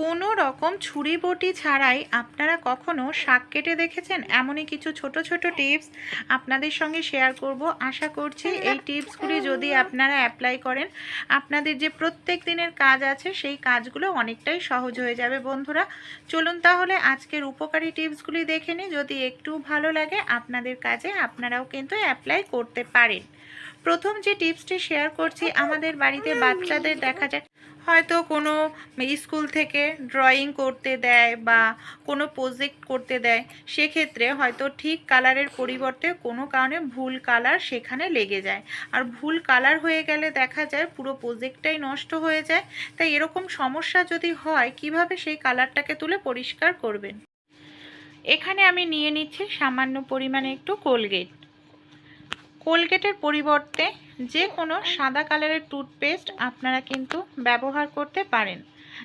কোনো রকম ছুরি বটি ছাড়াই আপনারা কখনো শাক কেটে দেখেছেন? এমনই কিছু ছোট ছোট টিপস আপনাদের সঙ্গে শেয়ার করব। আশা করছি এই টিপসগুলি যদি আপনারা অ্যাপ্লাই করেন, আপনাদের যে প্রত্যেক দিনের কাজ আছে সেই কাজগুলো অনেকটাই সহজ হয়ে যাবে বন্ধুরা। চলুন তাহলে আজকের উপকারী টিপসগুলি দেখে নিই। যদি একটু ভালো লাগে আপনাদের কাজে, আপনারাও কিন্তু অ্যাপ্লাই করতে পারেন। প্রথম যে টিপসটি শেয়ার করছি, আমাদের বাড়িতে বাচ্চাদের দেখা যায় হয়তো কোনো স্কুল থেকে ড্রয়িং করতে দেয় বা কোনো প্রজেক্ট করতে দেয়, সেক্ষেত্রে হয়তো ঠিক কালারের পরিবর্তে কোনো কারণে ভুল কালার সেখানে লেগে যায়। আর ভুল কালার হয়ে গেলে দেখা যায় পুরো প্রজেক্টটাই নষ্ট হয়ে যায়। তাই এরকম সমস্যা যদি হয়, কীভাবে সেই কালারটাকে তুলে পরিষ্কার করবেন? এখানে আমি নিয়ে নিচ্ছি সামান্য পরিমাণে একটু কোলগেট কোলগেটের পরিবর্তে যে কোনো সাদা কালারের টুথপেস্ট আপনারা কিন্তু ব্যবহার করতে পারেন।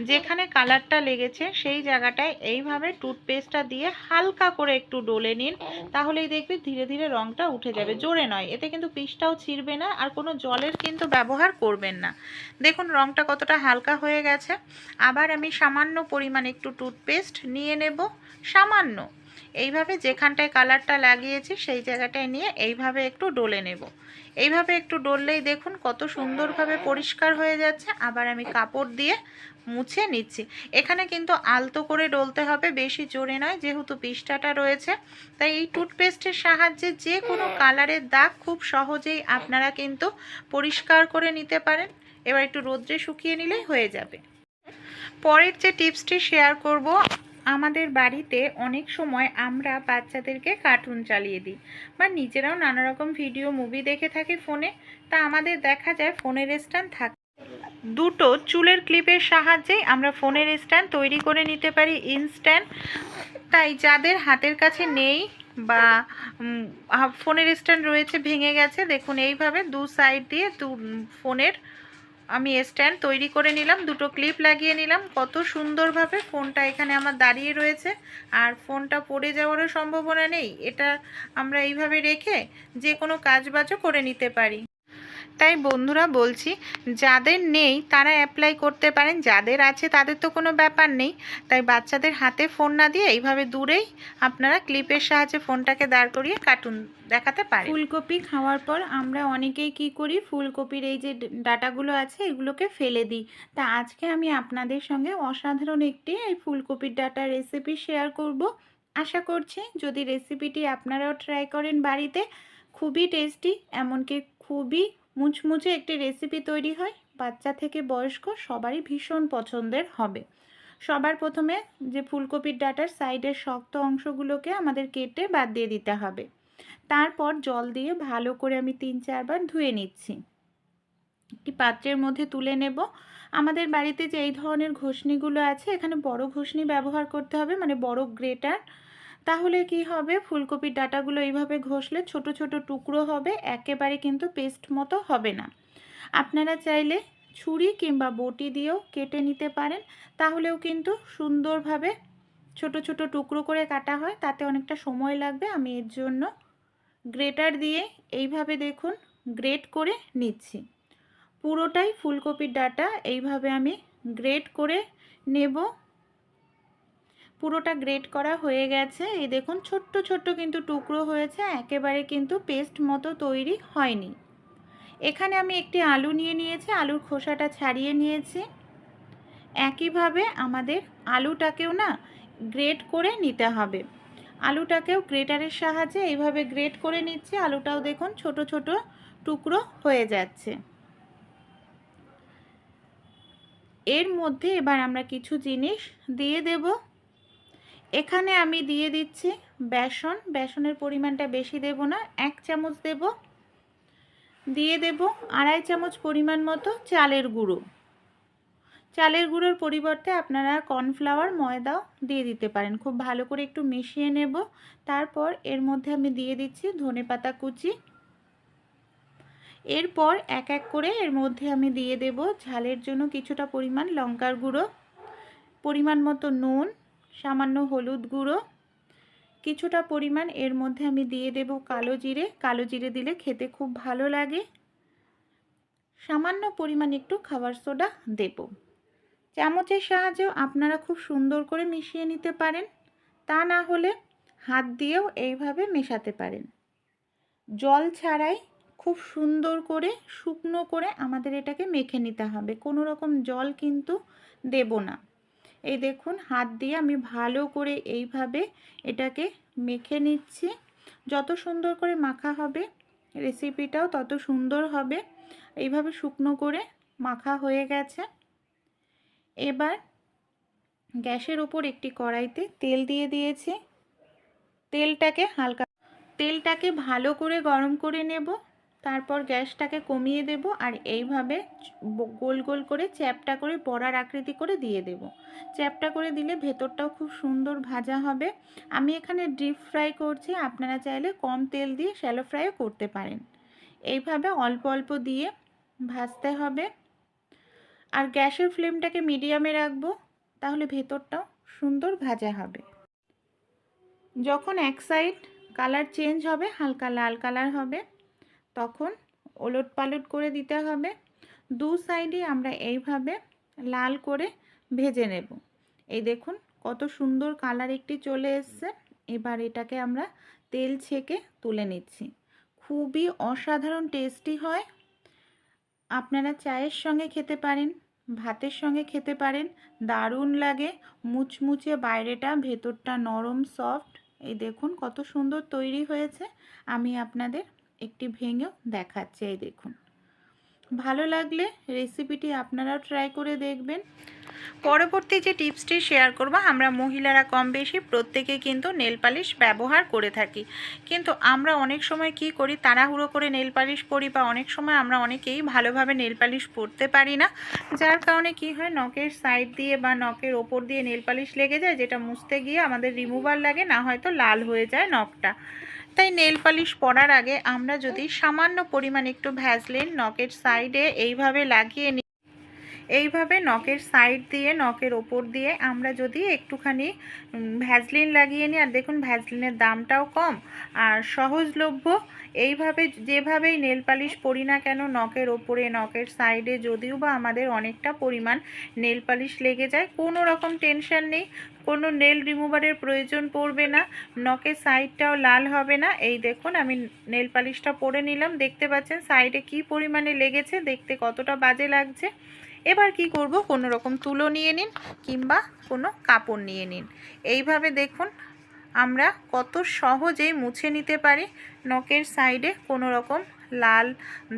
যেখানে কালারটা লেগেছে সেই জায়গাটায় এইভাবে টুথপেস্টটা দিয়ে হালকা করে একটু ডলে নিন, তাহলেই দেখবি ধীরে ধীরে রঙটা উঠে যাবে। জোরে নয়, এতে কিন্তু পিসটাও ছিঁড়বে না আর কোনো জলের কিন্তু ব্যবহার করবেন না। দেখুন রঙটা কতটা হালকা হয়ে গেছে। আবার আমি সামান্য পরিমাণ একটু টুথপেস্ট নিয়ে নেব, সামান্য। এইভাবে যেখানটায় কালারটা লাগিয়েছি সেই জায়গাটায় নিয়ে এইভাবে একটু ডলে নেব। এইভাবে একটু ডললেই দেখুন কত সুন্দরভাবে পরিষ্কার হয়ে যাচ্ছে। আবার আমি কাপড় দিয়ে মুছে নিচ্ছি। এখানে কিন্তু আলতো করে ডলতে হবে, বেশি জোরে নয়, যেহেতু পিসটাটা রয়েছে। তাই এই টুথপেস্টের সাহায্যে যে কোনো কালারের দাগ খুব সহজেই আপনারা কিন্তু পরিষ্কার করে নিতে পারেন। এবার একটু রোদ্রে শুকিয়ে নিলেই হয়ে যাবে। পরের যে টিপসটি শেয়ার করব আমাদের বাড়িতে অনেক সময় আমরা বাচ্চাদেরকে কার্টুন চালিয়ে দিই বা নিজেরাও নানা রকম ভিডিও মুভি দেখে থাকি ফোনে তা আমাদের দেখা যায় ফোনের স্ট্যান্ড থাকে দুটো চুলের ক্লিপের সাহায্যেই আমরা ফোনের স্ট্যান্ড তৈরি করে নিতে পারি ইনস্ট্যান্ট তাই যাদের হাতের কাছে নেই বা ফোনের স্ট্যান্ড রয়েছে, ভেঙে গেছে, দেখুন এইভাবে দু সাইড দিয়ে দু ফোনের আমি স্ট্যান্ড তৈরি করে নিলাম, দুটো ক্লিপ লাগিয়ে নিলাম। কত সুন্দরভাবে ফোনটা এখানে আমার দাঁড়িয়ে রয়েছে। আর ফোনটা পড়ে যাওয়ারও সম্ভাবনা নেই। এটা আমরা এইভাবে রেখে যে কোনো কাজবাজও করে নিতে পারি। তাই বন্ধুরা বলছি, যাদের নেই তারা অ্যাপ্লাই করতে পারেন, যাদের আছে তাদের তো কোনো ব্যাপার নেই। তাই বাচ্চাদের হাতে ফোন না দিয়ে এইভাবে দূরেই আপনারা ক্লিপের সাহায্যে ফোনটাকে দাঁড় করিয়ে কার্টুন দেখাতে পারেন। ফুলকপি খাওয়ার পর আমরা অনেকেই কি করি, ফুলকপির এই যে ডাটাগুলো আছে এগুলোকে ফেলে দিই। তা আজকে আমি আপনাদের সঙ্গে অসাধারণ একটি এই ফুলকপির ডাটা রেসিপি শেয়ার করব। আশা করছি যদি রেসিপিটি আপনারাও ট্রাই করেন বাড়িতে, খুবই টেস্টি এমনকি খুবই মুচমুচে একটি রেসিপি তৈরি হয়, বাচ্চা থেকে বয়স্ক সবারই ভীষণ পছন্দের হবে। সবার প্রথমে যে ফুলকপির ডাটার সাইডের শক্ত অংশগুলোকে আমাদের কেটে বাদ দিয়ে দিতে হবে। তারপর জল দিয়ে ভালো করে আমি তিন চারবার ধুয়ে নিচ্ছি। একটি পাত্রের মধ্যে তুলে নেব। আমাদের বাড়িতে যে এই ধরনের ঘষনিগুলো আছে, এখানে বড় ঘষনি ব্যবহার করতে হবে মানে বড় গ্রেটার তাহলে কি হবে? ফুলকপির ডাটাগুলো এইভাবে ঘষলে ছোট ছোট টুকরো হবে, একেবারে কিন্তু পেস্ট মতো হবে না। আপনারা চাইলে ছুরি কিংবা বটি দিয়েও কেটে নিতে পারেন। তাহলেও কিন্তু সুন্দরভাবে ছোট ছোট টুকরো করে কাটা হয়। তাতে অনেকটা সময় লাগবে। আমি এর জন্য গ্রেটার দিয়ে এইভাবে দেখুন গ্রেট করে নিচ্ছি। পুরোটাই ফুলকপির ডাটা। এইভাবে আমি গ্রেট করে নেব। পুরোটা গ্রেট করা হয়ে গেছে। এই দেখুন, ছোট্ট ছোট্ট কিন্তু টুকরো হয়েছে, একেবারে কিন্তু পেস্ট মতো তৈরি হয়নি। এখানে আমি একটি আলু নিয়ে নিয়েছি, আলুর খোসাটা ছাড়িয়ে নিয়েছি। একইভাবে আমাদের আলুটাকেও না গ্রেট করে নিতে হবে। আলুটাকেও গ্রেটারের সাহায্যে এইভাবে গ্রেট করে নিচ্ছি, আলুটাও দেখুন ছোট ছোট টুকরো হয়ে যাচ্ছে। এর মধ্যে এবার আমরা কিছু জিনিস দিয়ে দেব। এখানে আমি দিয়ে দিচ্ছি বেসন। বেসনের পরিমাণটা বেশি দেব না, এক চামচ দেব। দিয়ে দেব আড়াই চামচ পরিমাণ মতো চালের গুঁড়ো। চালের গুঁড়োর পরিবর্তে আপনারা কর্নফ্লাওয়ার ময়দাও দিয়ে দিতে পারেন। খুব ভালো করে একটু মিশিয়ে নেব। তারপর এর মধ্যে আমি দিয়ে দিচ্ছি ধনেপাতা কুচি। এরপর এক এক করে এর মধ্যে আমি দিয়ে দেব ঝালের জন্য কিছুটা পরিমাণ লঙ্কার গুঁড়ো। পরিমাণ মতো নুন সামান্য হলুদ গুঁড়ো। কিছুটা পরিমাণ এর মধ্যে আমি দিয়ে দেব কালো জিরে। কালো জিরে দিলে খেতে খুব ভালো লাগে। সামান্য পরিমাণ একটু খাবার সোডা দেব। চামচের সাহায্যেও আপনারা খুব সুন্দর করে মিশিয়ে নিতে পারেন। তা না হলে হাত দিয়েও এইভাবে মেশাতে পারেন। জল ছাড়াই খুব সুন্দর করে, শুকনো করে আমাদের এটাকে মেখে নিতে হবে। কোনো রকম জল কিন্তু দেব না। এই দেখুন, হাত দিয়ে আমি ভালো করে এইভাবে এটাকে মেখে নিচ্ছি। যত সুন্দর করে মাখা হবে রেসিপিটাও তত সুন্দর হবে। এইভাবে শুকনো করে মাখা হয়ে গেছে। এবার গ্যাসের ওপর একটি কড়াইতে তেল দিয়ে দিয়েছি। তেলটাকে হালকা, তেলটাকে ভালো করে গরম করে নেব। তারপর গ্যাসটাকে কমিয়ে দেব আর এইভাবে গোল গোল করে চ্যাপটা করে বড়ার আকৃতি করে দিয়ে দেব। চ্যাপটা করে দিলে ভেতরটাও খুব সুন্দর ভাজা হবে। আমি এখানে ডিপ ফ্রাই করছি, আপনারা চাইলে কম তেল দিয়ে শ্যালো ফ্রাইও করতে পারেন। এইভাবে অল্প অল্প দিয়ে ভাজতে হবে। আর গ্যাসের ফ্লেমটাকে মিডিয়ামে রাখব, তাহলে ভেতরটাও সুন্দর ভাজা হবে। যখন এক সাইড কালার চেঞ্জ হবে, হালকা লাল কালার হবে। তখন ওলট পালট করে দিতে হবে। দু সাইডে আমরা এইভাবে লাল করে ভেজে নেব। এই দেখুন কত সুন্দর কালার একটি চলে এসছে। এবার এটাকে আমরা তেল ছেঁকে তুলে নিচ্ছি। খুবই অসাধারণ টেস্টি হয়। আপনারা চায়ের সঙ্গে খেতে পারেন, ভাতের সঙ্গে খেতে পারেন, দারুণ লাগে। মুচমুচে বাইরেটা, ভেতরটা নরম সফট এই দেখুন কত সুন্দর তৈরি হয়েছে। আমি আপনাদের একটি ভেঙেও দেখাচ্ছি, এই দেখুন। ভালো লাগলে রেসিপিটি আপনারাও ট্রাই করে দেখবেন। পরবর্তী যে টিপসটি শেয়ার করব, আমরা মহিলারা কম বেশি প্রত্যেকে কিন্তু নেল পালিশ ব্যবহার করে থাকি। কিন্তু আমরা অনেক সময় কি করি, তাড়াহুড়ো করে নেল পালিশ পরি বা অনেক সময় আমরা অনেকেই ভালোভাবে নেল পালিশ পরতে পারি না। যার কারণে কি হয়, নখের সাইড দিয়ে বা নখের ওপর দিয়ে নেল পালিশ লেগে যায়, যেটা মুছতে গিয়ে আমাদের রিমুভার লাগে, না হয়তো লাল হয়ে যায় নখটা। তাই নেল পালিশ পরার আগে আমরা যদি সামান্য পরিমাণ একটু ভ্যাসলিন নকের সাইডে এইভাবে লাগিয়ে এইভাবে নখের সাইড দিয়ে, নখের ওপর দিয়ে আমরা যদি একটুখানি ভ্যাসলিন লাগিয়ে নিই, আর দেখুন ভ্যাসলিনের দামটাও কম, আর সহজলভ্য, এইভাবে যেভাবেই নেল পালিশ পরি না কেন, নখের ওপরে, নখের সাইডে যদিও বা আমাদের অনেকটা পরিমাণ নেল পালিশ লেগে যায়, কোনো রকম টেনশন নেই, কোনো নেল রিমুভারের প্রয়োজন পড়বে না, নখের সাইডটাও লাল হবে না, এই দেখুন আমি নেল পালিশটা পরে নিলাম, দেখতে পাচ্ছেন সাইডে কি পরিমাণে লেগেছে, দেখতে কতটা বাজে লাগছে এবার কি করব? কোনো রকম তুলো নিয়ে নিন কিংবা কোনো কাপড় নিয়ে নিন। এইভাবে দেখুন আমরা কত সহজেই মুছে নিতে পারি। নখের সাইডে কোনো রকম লাল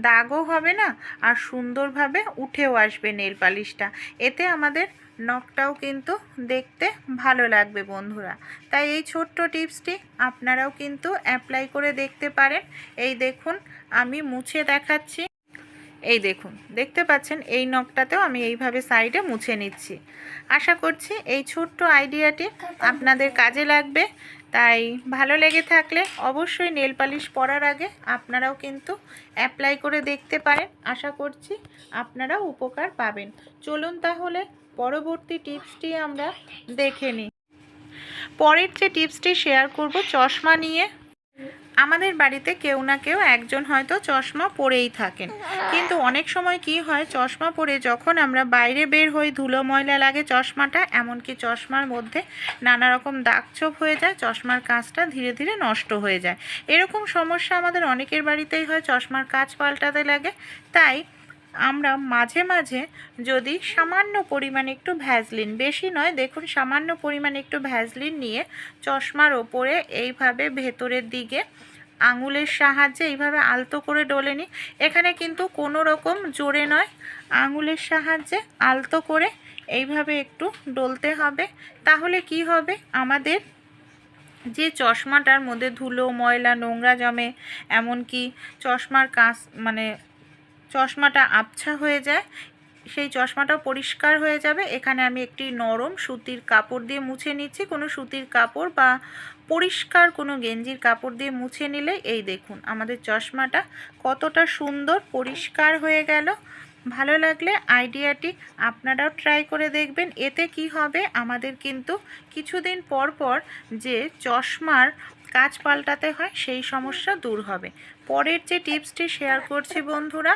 দাগও হবে না আর সুন্দরভাবে উঠেও আসবে নেল পালিশটা। এতে আমাদের নখটাও কিন্তু দেখতে ভালো লাগবে বন্ধুরা। তাই এই ছোট্ট টিপসটি আপনারাও কিন্তু অ্যাপ্লাই করে দেখতে পারেন। এই দেখুন, আমি মুছে দেখাচ্ছি। এই দেখুন, দেখতে পাচ্ছেন এই নখটাতেও আমি এইভাবে সাইডে মুছে নিচ্ছি। আশা করছি এই ছোট্ট আইডিয়াটি আপনাদের কাজে লাগবে। তাই ভালো লেগে থাকলে অবশ্যই নেল পালিশ পরার আগে আপনারাও কিন্তু অ্যাপ্লাই করে দেখতে পারেন। আশা করছি আপনারাও উপকার পাবেন। চলুন তাহলে পরবর্তী টিপসটি আমরা দেখে নিই। পরের যে টিপসটি শেয়ার করব চশমা নিয়ে। আমাদের বাড়িতে কেউ না কেউ একজন হয়তো চশমা পরেই থাকেন। কিন্তু অনেক সময় কি হয়, চশমা পরে যখন আমরা বাইরে বের হই, ধুলো, ময়লা লাগে চশমাটা, এমনকি চশমার মধ্যে নানা রকম দাগছোপ হয়ে যায়, চশমার কাজটা ধীরে ধীরে নষ্ট হয়ে যায়। এরকম সমস্যা আমাদের অনেকের বাড়িতেই হয়, চশমার কাজ পাল্টাতে লাগে। তাই আমরা মাঝে মাঝে যদি সামান্য পরিমাণে একটু ভ্যাজলিন বেশি নয়, দেখুন সামান্য পরিমাণে একটু ভ্যাজলিন নিয়ে চশমার ওপরে এইভাবে ভেতরের দিকে আঙুলের সাহায্যে এইভাবে আলতো করে ডলে নিই এখানে কিন্তু কোনো রকম জোরে নয়, আঙুলের সাহায্যে আলতো করে এইভাবে একটু ডলতে হবে। তাহলে কি হবে? আমাদের যে চশমাটার মধ্যে ধুলো, ময়লা, নোংরা জমে, এমনকি চশমার কাঁচ মানে চশমাটা আবছা হয়ে যায়। সেই চশমাটা পরিষ্কার হয়ে যাবে। এখানে আমি একটি নরম সুতির কাপড় দিয়ে মুছে নিচ্ছি। কোনো সুতির কাপড় বা পরিষ্কার কোনো গেঞ্জির কাপড় দিয়ে মুছে নিলে এই দেখুন, আমাদের চশমাটা কতটা সুন্দর পরিষ্কার হয়ে গেল। ভালো লাগলে আইডিয়াটি আপনারাও ট্রাই করে দেখবেন। এতে কি হবে? আমাদের কিন্তু কিছুদিন পর পর যে চশমার কাজ পাল্টাতে হয়, সেই সমস্যা দূর হবে। পরের যে টিপসটি শেয়ার করছি বন্ধুরা,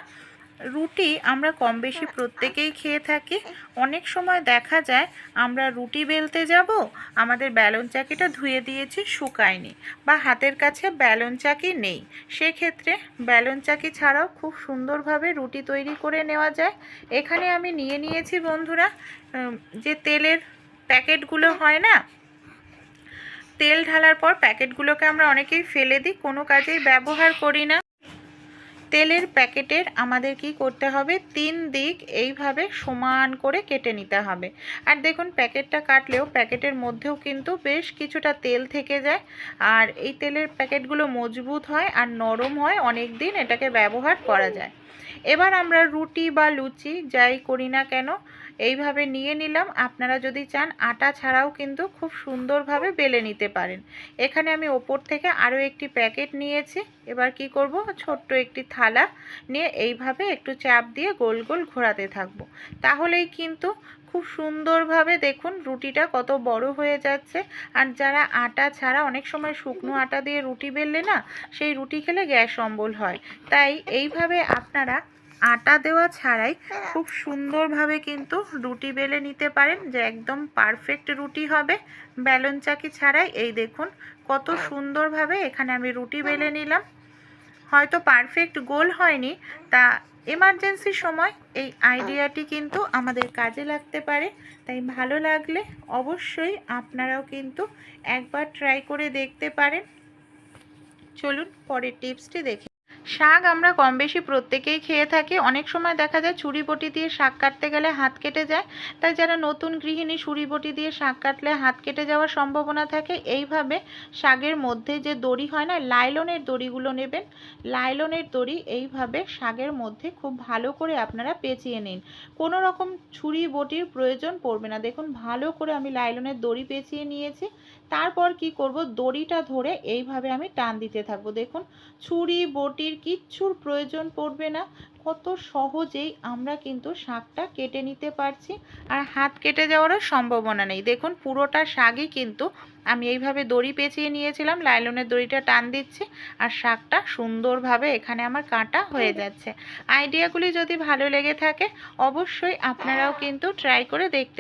রুটি আমরা কম বেশি প্রত্যেকেই খেয়ে থাকি। অনেক সময় দেখা যায়, আমরা রুটি বেলতে যাব, আমাদের ব্যালন চাকিটা ধুয়ে দিয়েছি, শুকায়নি বা হাতের কাছে ব্যালন চাকি নেই। সেক্ষেত্রে ব্যালন চাকি ছাড়াও খুব সুন্দরভাবে রুটি তৈরি করে নেওয়া যায়। এখানে আমি নিয়ে নিয়েছি বন্ধুরা যে তেলের প্যাকেটগুলো হয় না তেল ঢালার পর প্যাকেটগুলোকে আমরা অনেকেই ফেলে দিই, কোনো কাজেই ব্যবহার করি না। তেলের প্যাকেটের আমাদের কি করতে হবে? তিন দিক এইভাবে সমান করে কেটে নিতে হবে। আর দেখুন, প্যাকেটটা কাটলেও প্যাকেটের মধ্যেও কিন্তু বেশ কিছুটা তেল থেকে যায়। আর এই তেলের প্যাকেটগুলো মজবুত হয় আর নরম হয়, অনেক দিন এটাকে ব্যবহার করা যায়। এবার আমরা রুটি বা লুচি যাই করি না কেন এইভাবে নিয়ে নিলাম। আপনারা যদি চান, আটা ছাড়াও কিন্তু খুব সুন্দরভাবে বেলে নিতে পারেন। এখানে আমি ওপর থেকে আরও একটি প্যাকেট নিয়েছি। এবার কি করব? ছোট্ট একটি থালা নিয়ে এইভাবে একটু চাপ দিয়ে গোল গোল ঘোরাতে থাকব। তাহলেই কিন্তু খুব সুন্দরভাবে দেখুন, রুটিটা কত বড় হয়ে যাচ্ছে। আর যারা আটা ছাড়া অনেক সময় শুকনো আটা দিয়ে রুটি বেললে না, সেই রুটি খেলে গ্যাস অম্বল হয়। তাই এইভাবে আপনারা আটা দেওয়া ছাড়াই খুব সুন্দরভাবে কিন্তু রুটি বেলে নিতে পারেন যে একদম পারফেক্ট রুটি হবে ব্যালন চাকি ছাড়াই। এই দেখুন কত সুন্দরভাবে এখানে আমি রুটি বেলে নিলাম। হয়তো পারফেক্ট গোল হয়নি তা এমার্জেন্সির সময় এই আইডিয়াটি কিন্তু আমাদের কাজে লাগতে পারে। তাই ভালো লাগলে অবশ্যই আপনারাও কিন্তু একবার ট্রাই করে দেখতে পারেন। চলুন পরের টিপসটি দেখে শাক আমরা কম বেশি প্রত্যেকেই খেয়ে থাকি। অনেক সময় দেখা যায় ছুরি বটি দিয়ে শাক কাটতে গেলে হাত কেটে যায়। তাই যারা নতুন গৃহিণী ছুরি বটি দিয়ে শাক কাটলে হাত কেটে যাওয়ার সম্ভাবনা থাকে। এইভাবে শাকের মধ্যে যে দড়ি হয় না, লাইলনের দড়িগুলো নেবেন। লাইলনের দড়ি এইভাবে শাকের মধ্যে খুব ভালো করে আপনারা পেঁচিয়ে নিন। কোনো রকম ছুরি বটির প্রয়োজন পড়বে না। দেখুন, ভালো করে আমি লাইলনের দড়ি পেঁচিয়ে নিয়েছি। তারপর কি করব? দড়িটা ধরে এইভাবে আমি টান দিতে থাকব। দেখুন, ছুরি, বটির কিচ্ছুর প্রয়োজন পড়বে না। কত সহজেই আমরা কিন্তু শাকটা কেটে নিতে পারছি আর হাত কেটে যাওয়ারও সম্ভাবনা নেই। দেখুন, পুরোটা শাকই কিন্তু আমি এইভাবে দড়ি পেঁচিয়ে নিয়েছিলাম, লাইলনের দড়িটা টান দিচ্ছি আর শাকটা সুন্দরভাবে এখানে আমার কাটা হয়ে যাচ্ছে। আইডিয়াগুলি যদি ভালো লেগে থাকে, অবশ্যই আপনারাও কিন্তু ট্রাই করে দেখতে